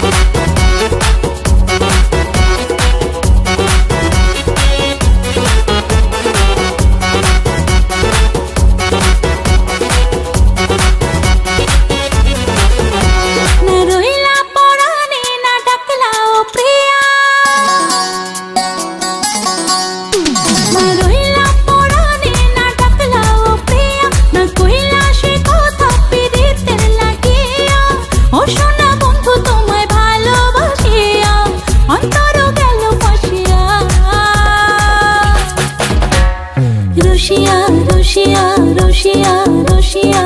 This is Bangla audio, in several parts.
Thank রসিয়া রসিয়া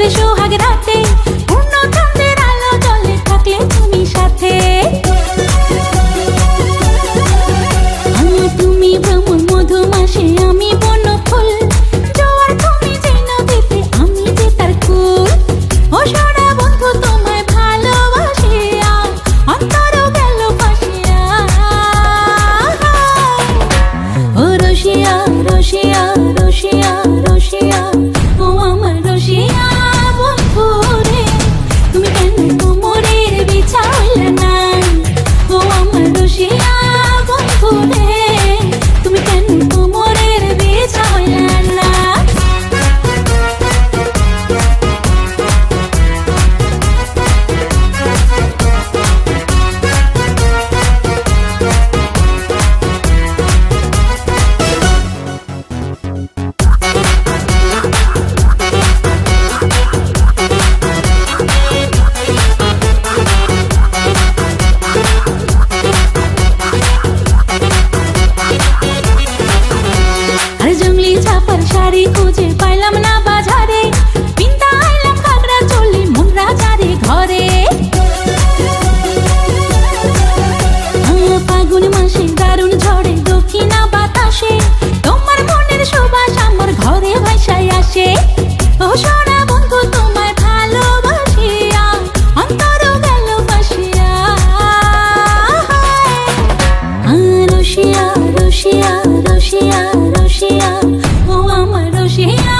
gonna show how good I sari খুঁজে পাইলাম না বাজারে। পিন্তা আইলাম কাকড়া চলি মুন্দ্রা চারে ঘরে। ফাগুন মাসে দারুণ ঝড়ে, দক্ষিণা বাতাসে। তোমার মনের সুবাস আমার ঘরে ভাসায় আসে। ও সোনা বন্ধু, তোমায় ভালোবাসিয়া অন্তর গেল বাসিয়া। রসিয়া রসিয়া রুশিয়া রসিয়া। খুশি